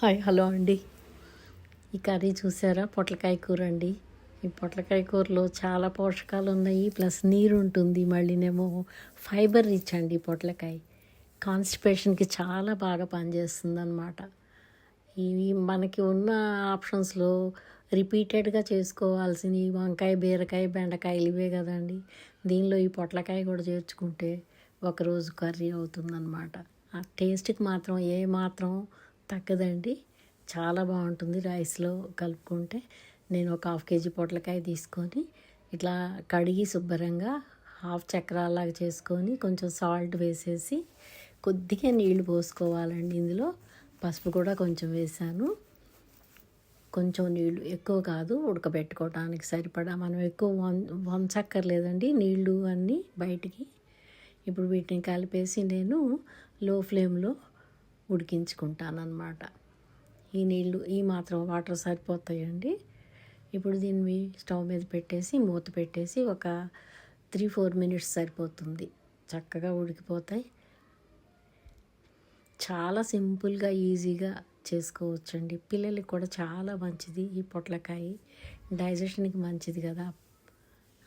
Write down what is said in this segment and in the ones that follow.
Hi hello అండి. ఈ curry చూసారా? పొట్లకాయ కూర అండి. ఈ పొట్లకాయ కూరలో చాలా పోషకాలు ఉన్నాయి ప్లస్ నీరు ఉంటుంది. మళ్ళీనేమో ఫైబర్ రిచ్ అండి పొట్లకాయ. కాన్స్టిపేషన్కి చాలా బాగా పనిచేస్తుంది అనమాట ఇవి మనకి ఉన్న ఆప్షన్స్లో రిపీటెడ్గా చేసుకోవాల్సినవి వంకాయ బీరకాయ బెండకాయలు ఇవే కదండి. దీనిలో ఈ పొట్లకాయ కూడా చేర్చుకుంటే ఒకరోజు కర్రీ అవుతుందన్నమాట. ఆ టేస్ట్కి మాత్రం ఏ మాత్రం తగ్గదండి. చాలా బాగుంటుంది రైస్లో కలుపుకుంటే. నేను ఒక హాఫ్ కేజీ పొట్లకాయ తీసుకొని ఇట్లా కడిగి శుభ్రంగా హాఫ్ చక్రాలాగా చేసుకొని కొంచెం సాల్ట్ వేసేసి కొద్దిగా నీళ్ళు పోసుకోవాలండి. ఇందులో పసుపు కూడా కొంచెం వేసాను. కొంచెం నీళ్ళు ఎక్కువ కాదు ఉడకబెట్టుకోవడానికి సరిపడా. మనం ఎక్కువ వం వంచక్కర్లేదండి నీళ్ళు అన్నీ బయటికి. ఇప్పుడు వీటిని కలిపేసి నేను లో ఫ్లేమ్లో ఉడికించుకుంటాను అనమాట ఈ నీళ్ళు ఈ మాత్రం వాటర్ సరిపోతాయండి. ఇప్పుడు దీన్ని స్టవ్ మీద పెట్టేసి మూత పెట్టేసి ఒక త్రీ ఫోర్ మినిట్స్ సరిపోతుంది. చక్కగా ఉడికిపోతాయి. చాలా సింపుల్గా ఈజీగా చేసుకోవచ్చండి. పిల్లలకి కూడా చాలా మంచిది ఈ పొట్లకాయ. డైజెషన్కి మంచిది కదా.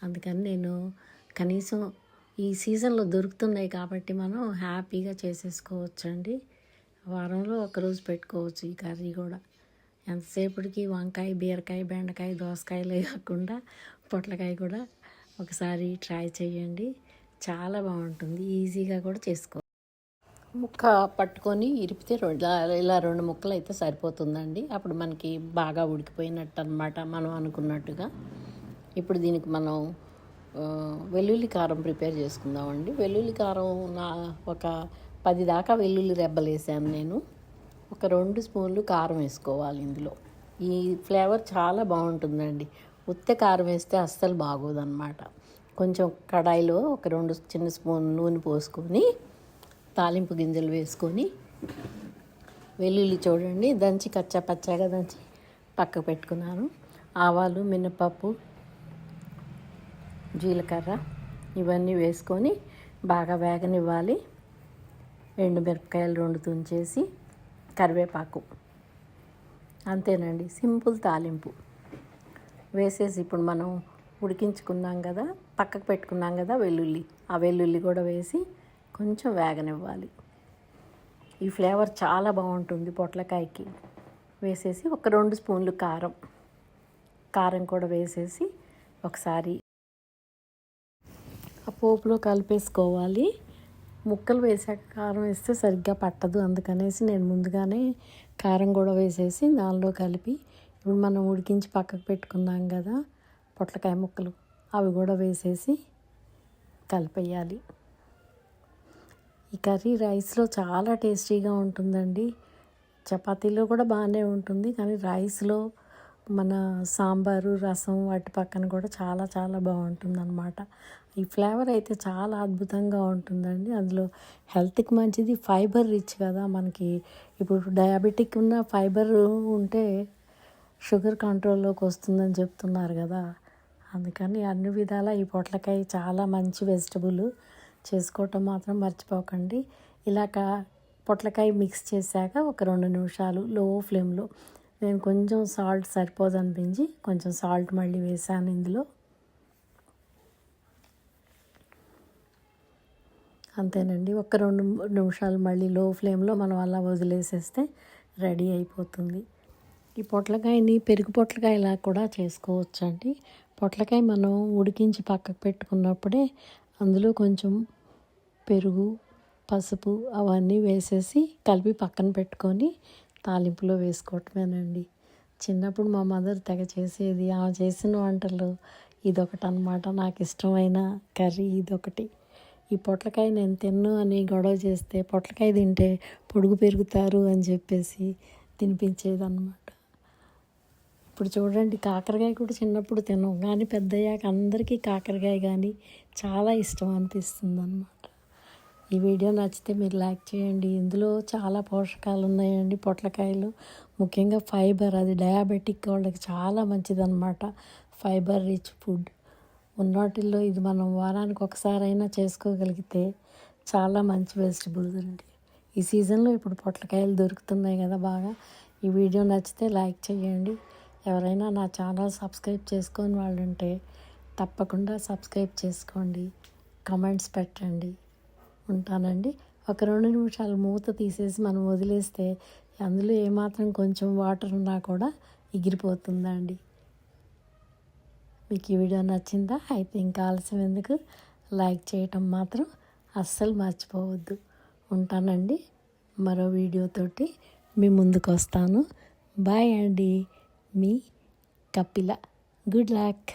అందుకని నేను కనీసం ఈ సీజన్లో దొరుకుతున్నాయి కాబట్టి మనం హ్యాపీగా చేసేసుకోవచ్చండి. వారంలో ఒకరోజు పెట్టుకోవచ్చు ఈ కర్రీ కూడా. ఎంతసేపటికి వంకాయ బీరకాయ బెండకాయ దోసకాయలే కాకుండా పొట్లకాయ కూడా ఒకసారి ట్రై చేయండి. చాలా బాగుంటుంది. ఈజీగా కూడా చేసుకో. ముక్క పట్టుకొని ఇరిపితే రెండు ఇలా రెండు ముక్కలు అయితే సరిపోతుందండి. అప్పుడు మనకి బాగా ఉడికిపోయినట్టు అనమాట మనం అనుకున్నట్టుగా. ఇప్పుడు దీనికి మనం వెల్లుల్లి కారం ప్రిపేర్ చేసుకుందామండి. వెల్లుల్లి కారం నా ఒక పది దాకా వెల్లుల్లి రెబ్బలు వేసాను నేను. ఒక రెండు స్పూన్లు కారం వేసుకోవాలి ఇందులో. ఈ ఫ్లేవర్ చాలా బాగుంటుందండి. ఉత్త కారం వేస్తే అస్సలు బాగోదన్నమాట. కొంచెం కడాయిలో ఒక రెండు చిన్న స్పూన్ నూనె పోసుకొని తాలింపు గింజలు వేసుకొని వెల్లుల్లి చూడండి. దంచి కచ్చా పచ్చాగా దంచి పక్క పెట్టుకున్నాను. ఆవాలు మినపప్పు జీలకర్ర ఇవన్నీ వేసుకొని బాగా వేగనివ్వాలి. ఎండుమిరపకాయలు రెండు తుంచేసి కరివేపాకు. అంతేనండి సింపుల్ తాలింపు. వేసేసి ఇప్పుడు మనం ఉడికించుకున్నాం కదా పక్కకు పెట్టుకున్నాం కదా వెల్లుల్లి. ఆ వెల్లుల్లి కూడా వేసి కొంచెం వేగనివ్వాలి. ఈ ఫ్లేవర్ చాలా బాగుంటుంది పొట్లకాయకి. వేసేసి ఒక రెండు స్పూన్లు కారం. కారం కూడా వేసేసి ఒకసారి ఆ పోపులో కలిపేసుకోవాలి. ముక్కలు వేసాక కారం వేస్తే సరిగ్గా పట్టదు. అందుకనేసి నేను ముందుగానే కారం కూడా వేసేసి దానిలో కలిపి ఇప్పుడు మనం ఉడికించి పక్కకు పెట్టుకున్నాం కదా పొట్లకాయ ముక్కలు అవి కూడా వేసేసి కలిపేయాలి. ఈ కర్రీ రైస్లో చాలా టేస్టీగా ఉంటుందండి. చపాతీలో కూడా బాగానే ఉంటుంది కానీ రైస్లో మన సాంబారు రసం వాటి పక్కన కూడా చాలా చాలా బాగుంటుంది అనమాట ఈ ఫ్లేవర్ అయితే చాలా అద్భుతంగా ఉంటుందండి. అందులో హెల్త్కి మంచిది ఫైబర్ రిచ్ కదా మనకి. ఇప్పుడు డయాబెటిక్ ఉన్న ఫైబర్ ఉంటే షుగర్ కంట్రోల్లోకి వస్తుందని చెప్తున్నారు కదా. అందుకని అన్ని విధాల ఈ పొట్లకాయ చాలా మంచి వెజిటబుల్. చేసుకోవటం మాత్రం మర్చిపోకండి. ఇలాగ పొట్లకాయ మిక్స్ చేశాక ఒక రెండు నిమిషాలు లో ఫ్లేమ్లో నేను కొంచెం సాల్ట్ సరిపోదు అనిపించి కొంచెం సాల్ట్ మళ్ళీ వేసాను ఇందులో. అంతేనండి. ఒక రెండు నిమిషాలు మళ్ళీ లో ఫ్లేమ్లో మనం అలా వదిలేసేస్తే రెడీ అయిపోతుంది. ఈ పొట్లకాయని పెరుగు పొట్లకాయలా కూడా చేసుకోవచ్చండి. పొట్లకాయ మనం ఉడికించి పక్కకు పెట్టుకున్నప్పుడే అందులో కొంచెం పెరుగు పసుపు అవన్నీ వేసేసి కలిపి పక్కన పెట్టుకొని తాలింపులో వేసుకోవటమేనండి. చిన్నప్పుడు మా మదర్ తెగ చేసేది ఆమె చేసిన వంటలు ఇదొకటి అనమాట నాకు ఇష్టమైన కర్రీ ఇదొకటి. ఈ పొట్లకాయ నేను తిన్ను అని గొడవ చేస్తే పొట్లకాయ తింటే పొడుగు పెరుగుతారు అని చెప్పేసి తినిపించేది అనమాట ఇప్పుడు చూడండి కాకరకాయ కూడా చిన్నప్పుడు తినం. కానీ పెద్దయ్యాక అందరికీ కాకరకాయ కానీ చాలా ఇష్టం అనిపిస్తుంది అనమాట ఈ వీడియో నచ్చితే మీరు లైక్ చేయండి. ఇందులో చాలా పోషకాలు ఉన్నాయండి పొట్లకాయలు. ముఖ్యంగా ఫైబర్ అది డయాబెటిక్ వాళ్ళకి చాలా మంచిదన్నమాట. Fibre rich food. ఉన్నటిల్లో ఇది మనం వారానికి ఒకసారైనా చేసుకోగలిగితే చాలా మంచి వెజిటబుల్స్ అండి. ఈ సీజన్లో ఇప్పుడు పొట్లకాయలు దొరుకుతున్నాయి కదా బాగా. ఈ వీడియో నచ్చితే లైక్ చేయండి. ఎవరైనా నా ఛానల్ సబ్స్క్రైబ్ చేసుకొని వాళ్ళు ఉంటే తప్పకుండా సబ్స్క్రైబ్ చేసుకోండి. కమెంట్స్ పెట్టండి. ఉంటానండి ఒక రెండు నిమిషాలు మూత తీసేసి మనం వదిలేస్తే అందులో ఏమాత్రం కొంచెం వాటర్ ఉన్నా కూడా ఎగిరిపోతుందండి. మీకు ఈ వీడియో నచ్చిందా? అయితే ఇంకా ఆలస్యం ఎందుకు? లైక్ చేయటం మాత్రం అస్సలు మర్చిపోవద్దు. ఉంటానండి. మరో వీడియోతోటి మీ ముందుకు వస్తాను. బాయ్ అండి. మీ కపిల. Good luck.